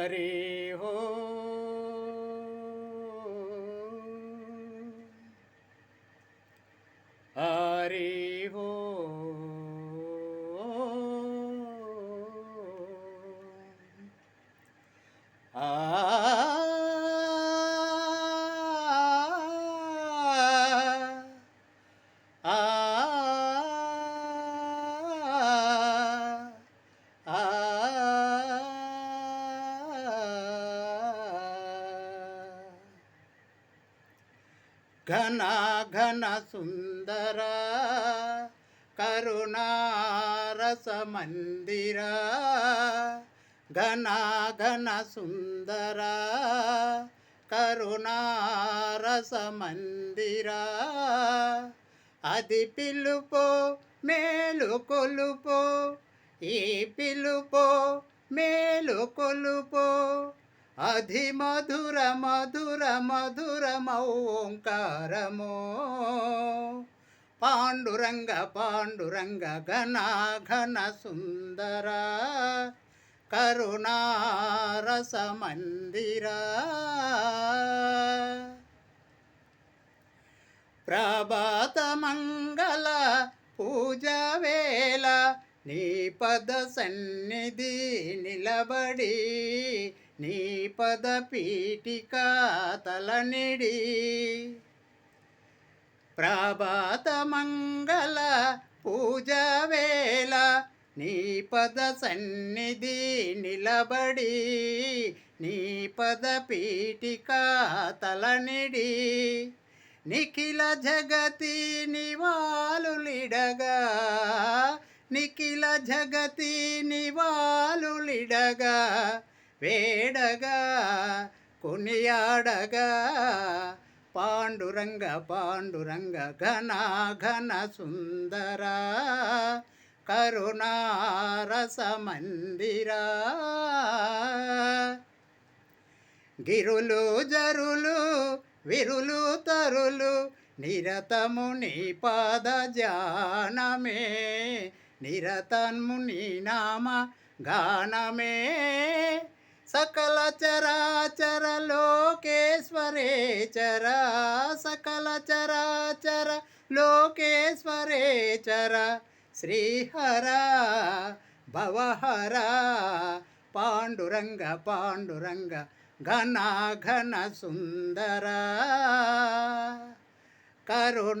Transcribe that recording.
हरे हो हरे हो आ ఘన ఘన సుందర కరుణారస మందిర ఘన ఘన సుందర కరుణారస మందిర అది పిలుపో మేలు కొలుపో ఈ పిలుపో మేలు కొలుపో. అధి మధుర మధుర మధురమౌ ఓంకారమో పాండురంగ పాండురంగ ఘన ఘన సుందర కరుణారస మందిరా. ప్రభాత మంగళ పూజ వేళ నీ పద సన్నిధి నిలబడి నీ పద పీఠిక తలనిడి. ప్రభాత మంగళ పూజ వేళ నీ పద సన్నిధి నిలబడి. నీ పద పీఠిక తలనిడి. నిఖిల జగతి నివాలులిడగా నిఖిల జగతి నివాలులిడగా వేడగా కొనియాడగా పాండురంగ పాండురంగ ఘన ఘన సుందర కరుణారస మందిరా గిరులు జరులు విరులు తరులు నిరతము నీ పాద జానమే నిరతము నీ నామ గానమే. सकलचराचरलोकेश्वरेचर सकलचराचर लोकेश्वरेचर श्रीहरा भवहरा पाण्डुरङ्ग पाण्डुरङ्ग घना घन सुन्दर करुणारसमन्दिरा